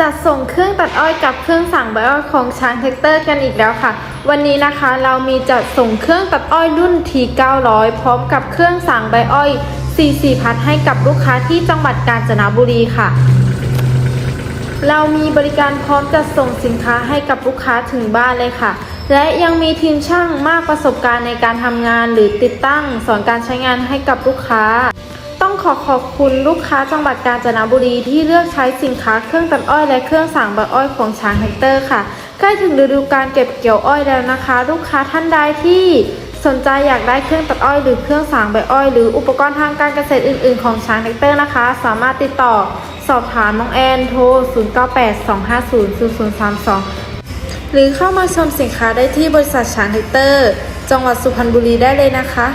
จัดส่งเครื่องตัดอ้อยกับเครื่องสั่งใบอ้อยของช้างแท็กเตอร์กันอีกแล้วค่ะ วันนี้นะคะเรามีจัดส่งเครื่องตัดอ้อยรุ่น T900 พร้อมกับเครื่องสั่งใบอ้อย CC พัดให้กับลูกค้าที่จังหวัดกาญจนบุรีค่ะ เรามีบริการพร้อมจัดส่งสินค้าให้กับลูกค้าถึงบ้านเลยค่ะ และยังมีทีมช่างมากประสบการณ์ในการทำงาน หรือติดตั้งสอนการใช้งานให้กับลูกค้า ต้องขอขอบคุณลูกค้าจังหวัดกาญจนบุรีที่เลือกใช้สินค้าเครื่องตัดอ้อยและเครื่องสางใบอ้อยของช้างแฮกเตอร์ค่ะ ใกล้ถึงฤดูการเก็บเกี่ยวอ้อยแล้วนะคะ ลูกค้าท่านใดที่สนใจอยากได้เครื่องตัดอ้อยหรือเครื่องสางใบอ้อยหรืออุปกรณ์ทางการเกษตรอื่น ๆ ของช้างแฮกเตอร์นะคะ สามารถติดต่อสอบถามน้องแอนโทร 0982500032 หรือเข้ามาชมสินค้าได้ที่บริษัทช้างแฮกเตอร์ จังหวัดสุพรรณบุรีได้เลยนะคะ